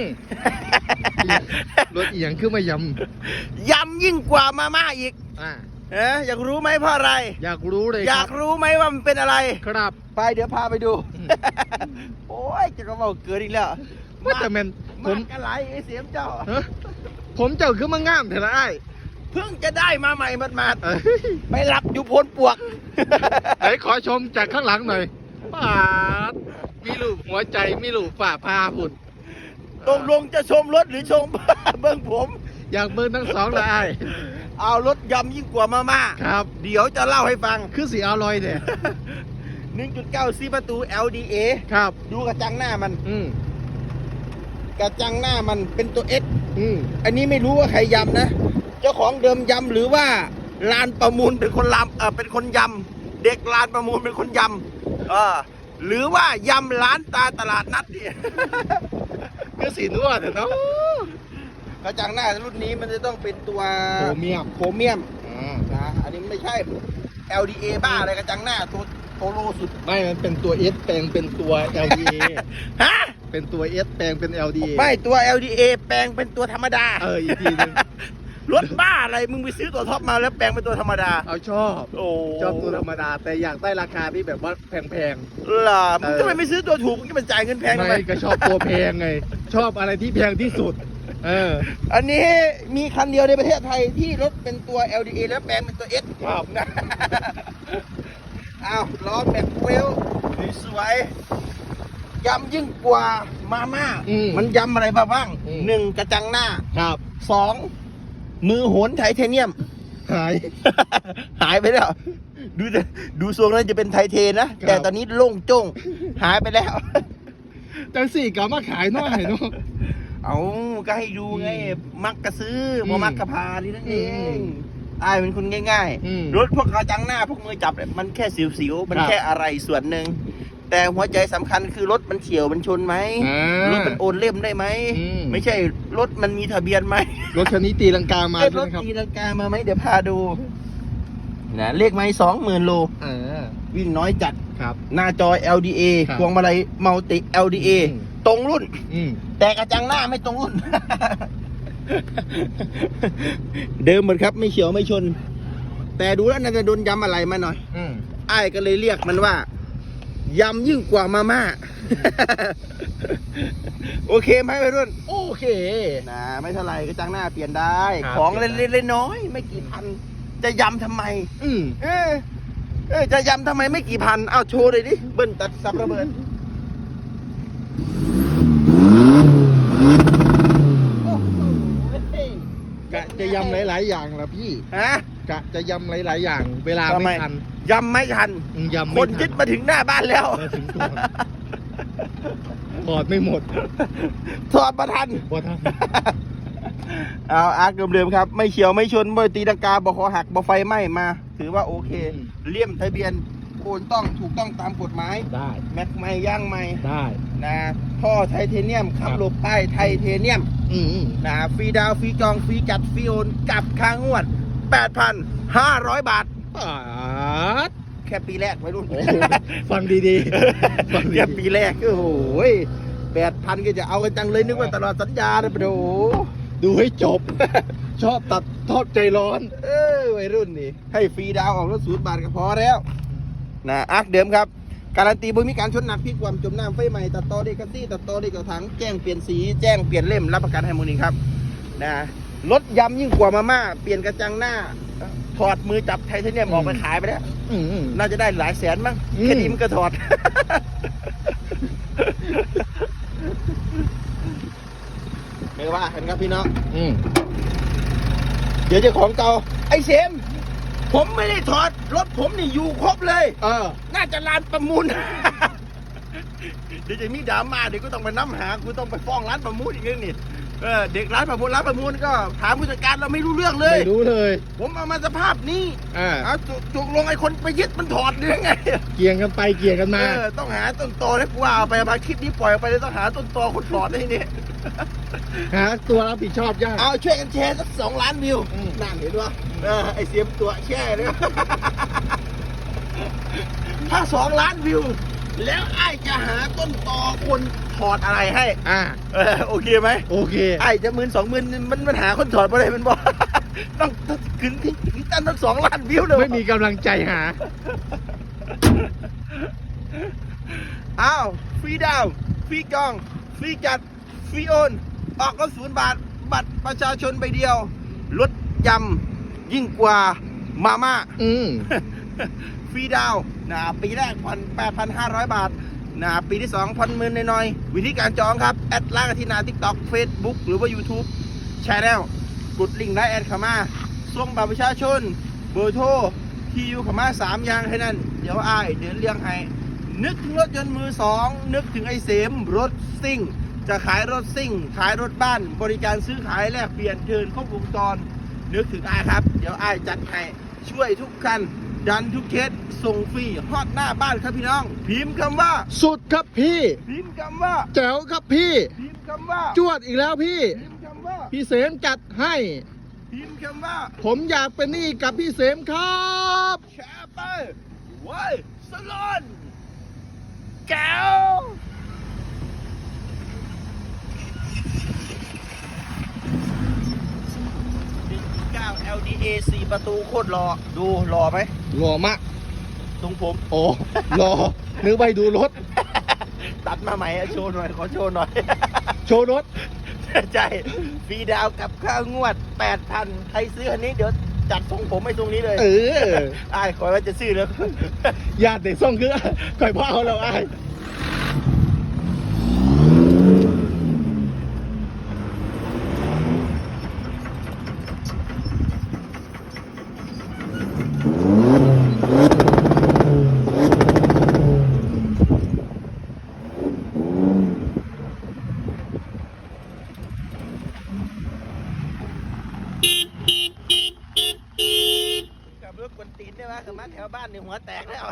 มรถเอียงขึ้นมายยำยิ่งกว่ามาม่าอีกำอ่าเอ๊ะอยากรู้ไหมเพราะอะไร อยากรู้เลยอคยารักบรู้ไหมว่ามันเป็นอะไร ครับ ไปเดี๋ยวพาไปดูอืมโอ้ยจะก็บอกเกิดอีกแล้วว่าแต่แมนผมมากอะไรไอ้เสียมเจ้าฮะผมเจ้าขึ้นมางามเถอะนะไอ้เพิ่งจะได้มาใหม่มาดเอ้ยๆไปหลับอยู่โพนปวกไหนขอชมจากข้างหลังหน่อยปาดมีลูกหัวใจมีลูกฝ่าพาพุ่น ตกลงจะชมรถหรือชมเบื้องผม อยากเบิ่งทั้งสองเลยไอ้เอารถยำยิ่งกว่ามาม่าครับ เดี๋ยวจะเล่าให้ฟัง คือสีอร่อยเนี่ย1.9ซีประตู LDA ครับ ดูกระจังหน้ามัน อืมกระจังหน้ามันเป็นตัว S อืมอันนี้ไม่รู้ว่าใครยำนะ เจ้าของเดิมยำหรือว่าลานประมูลเป็นคนลำเออเป็นคนยำเด็กลานประมูลเป็นคนยำเออหรือว่ายำร้านตาตลาดนัดเนี่ย คือสีนวดเนาะกระจังหน้ารุ่นนี้มันจะต้องเป็นตัวโครเมียมโครเมียมอ่านะอันนี้ไม่ใช่ LDA บ้าอะไรกระจังหน้าตัวโตโลสุดไม่มันเป็นตัว S แปลงเป็นตัว LDA ฮะเป็นตัว S แปลงเป็น LDA ไม่ตัว LDA แปลงเป็นตัวธรรมดา เอออีกทีหนึง รถบ้าอะไรมึงไปซื้อตัวท็อปมาแล้วแปลงเป็นตัวธรรมดา เอาชอบ โอ้ชอบตัวธรรมดา แต่อยากได้ราคาที่แบบว่าแพงเหรอมึงเออทำไมไม่ซื้อตัวถูกมึงจะมาจ่ายเงินแพงๆทำไมไม่ก็ชอบตัวแพงไง ชอบอะไรที่แพงที่สุด เออ อันนี้มีคันเดียวในประเทศไทยที่รถเป็นตัว LDA แล้วแปลงเป็นตัว S ครับนะอ้าวล้อแม็กเวลสวยๆยำยิ่งกว่ามาม่าอืมมันยำอะไรมาบ้างอืมหนึ่งกระจังหน้าครับสอง มือโหนไทเทเนียม หาย หายไปแล้ว ดูแต่ดูทรงนั้นจะเป็นไทเทนะ ครับ แต่ตอนนี้โล่งโจ้งหายไปแล้ว จังสี่ก็มาขายหน้อยเนาะ เอาก็ให้ดูไง อืมมักกะซื้ออืมบ่มักกะพานี่นั่นเออืงมอายเป็นคนง่ายอืมรถพวกกระจังหน้าพวกมือจับเนี่ยมันแค่สิวๆ มันครับ แค่อะไรส่วนหนึ่ง แต่หัวใจสำคัญคือรถมันเฉียวมันชนไหมอ่ารถมันโอนเล่มได้ไหมอืม ไม่ใช่รถมันมีทะเบียนไหมรถคันนี้ตีลังกามาเอ้ยใช่รไหถมครับตีลังกามาไหมเดี๋ยวพาดูนะเลขไม้สองหมื่นโลเออวิ่งน้อยจัด ครับ หน้าจอ LDA ครับพวงมาลัยมัลติ LDA อืม ตรงรุ่น อืม แต่กระจังหน้าไม่ตรงรุ่น เดิมเหมือนครับไม่เฉียวไม่ชน แต่ดูแล้วน่าจะโดนยำอะไรมาหน่อยอืม ไอ้ายก็เลยเรียกมันว่า ยำยิ่งกว่ามาม่า โอเคไหมไปรุ่น โอเค นะ ไม่เท่าไหร่กระจังหน้าเปลี่ยนได้ ครับ ของเปลี่เล็ยนกได้ๆน้อยๆไม่กี่พัน จะยำทำไม อืมเออเออจะยำทำไมไม่กี่พัน เอาโชว์เลยดิ เบิ้ลตัดซับระเบิดโอ้โห กะ จะยำหลาย ๆ อย่างละพี่ฮะกะจะยำหลาย ๆ อย่าง เวลาทำไมไม่ทันยำไม่ทันอืมยำคไม่นทัยึดมาถึงหน้าบ้านแล้วมาถึงก่อนถอดไม่หมดถอดมาทันพอทันเอาอาร์คเดิมๆครับ ไม่เฉียวไม่ชนบ่ตีดังกาบ่คอหักบ่ไฟไหม้มา ถือว่าโอเคอืมเลี่ยมทะเบียนโอนต้องถูกต้องตามกฎหมายได้แม็กไม่ย่างไม่ได้ นะท่อไทเทเนียมขับครับหลบป้ายไทเทเนียมอืมอืมนะฟรีดาวน์ฟรีจองฟรีจัดฟรีโอนกับค่างวด 8,500 บาทปาดแค่ปีแรกไว้รุ่น โอ้โหฟังดีๆฟังดีแค่ปีแรกโอ้โหแปดพันก็จะเอากันจังเลยนึกว่าตลอดสัญญาเลยปะโดดูให้จบ ชอบตัดทอดใจร้อน เออวัยรุ่นนี่ ให้ฟรีดาวน์ออกรถศูนย์บาทก็พอแล้ว นะอาร์คเดิมครับ การันตีบ่มีการชนหนักพลิกความจมน้ำไฟใหม่ตัดต่อเด็กกระซี่ตัดต่อเด็กกระถังแจ้งเปลี่ยนสีแจ้งเปลี่ยนเล่มรับประกันให้มูลนิครับนะรถยำยิ่งกว่ามาม่าเปลี่ยนกระจังหน้า ถอดมือจับไทเทเนียมออกไปขายไปแล้วอืมอืมน่าจะได้หลายแสนมั้งอืมแค่นี้มันก็ถอด ไม่ว่ากันครับพี่น้องอืมเดี๋ยวเจ้าของเก่าไอ้เสม ผมไม่ได้ถอด รถผมนี่อยู่ครบเลย เออ น่าจะร้านประมูล เดี๋ยวจะมีดราม่าเดี๋ยวก็ต้องไปน้ำหากูต้องไปฟ้องร้านประมูลอีกเรื่องนี่เออเด็กร้านประมูลร้านประมูลก็ถามผู้จัดการเราไม่รู้เรื่องเลย ไม่รู้เลย ผมเอามาสภาพนี้อ่าเอาจุจุกลงไอ้คนไปยึดมันถอดหรือไงเกี่ยงกันไปเกี่ยงกันมาเออต้องหาต้นตอให้กูว่าเอาไปมาคลิปนี้ปล่อยออกไปเลยต้องหาต้นตอคนถอดให้เนี่ยหาตัวรับผิดชอบยาก เอาช่วยกันแชร์สักสองล้านวิวอืม นั่นเห็นปะ เออไอเสียมตัวแช่เนี่ยถ้าสองล้านวิว แล้วไอ้จะหาต้นตอคนถอดอะไรให้อ่าเออโอเคไหมโอเคไอ้จะหมื่นสองหมื่นมันมันหาคนถอดมาเลยมันบอกต้องขึ้นที่ถึงตั้งตั้งสองล้านวิวเลยไม่มีกำลังใจหาอ้าวฟรีดาวน์ฟรีจองฟรีจัดฟรีโอนออกก็ศูนย์บาท บัตรประชาชนใบเดียวลดยำ ยิ่งกว่ามาม่าอืมฟรีดาวน์นะปีแรกผ่อน8,500บาทนะปีที่2ผ่อนหมื่นน้อยๆ วิธีการจองครับ แอดไลน์ที่หนาทิกตอกเฟซบุ๊กหรือว่า YouTube แชร์แล้วกดลิงก์ได้แอดเข้ามาส่งบัตรประชาชน เบอร์โทรที่อยู่เข้ามา3อย่างแค่นั้นเดี๋ยวอ้ายเดินเรียงให้นึกถึงรถยนต์มือสองนึกถึงไอ้เสมรถซิ่ง จะขายรถซิ่ง ขายรถบ้าน บริการซื้อขายแลกเปลี่ยนเทินครบวงจร นึกถึงอ้ายครับ เดี๋ยวอ้ายจัดให้ช่วยทุกคัน ดันทุกเคสส่งฟรีฮอดหน้าบ้านครับพี่น้อง พิมพ์คำว่า สุดครับพี่ พิมพ์คำว่า แจ๋วครับพี่ พิมพ์คำว่า จวดอีกแล้วพี่ พิมพ์คำว่า พี่เสมจัดให้ พิมพ์คำว่า ผมอยากเป็นหนี้กับพี่เสมครับแชร์ไปไว้สลอนแก้ว LDA 4 ประตูโคตรรอดูรอไหมหล่อมากทรงผม โอ้รอนึกไปดูรถ ตัดมาใหม่อะโชว์หน่อย ขอโชว์หน่อย โชว์รถ ใช่ฟรีดาวกับค่างวด 8,000 ใครซื้ออันนี้เดี๋ยวจัดทรงผมให้ตรงนี้เลย เอออ้ายขอว่าจะซื้อแล้ว ญาติเด็กส่งคือก่อยพ่อเอาเราไอ้าย กับรถกวนตีน ได้ไหมกับมาแถวบ้านนี่หัวแตกแล้ว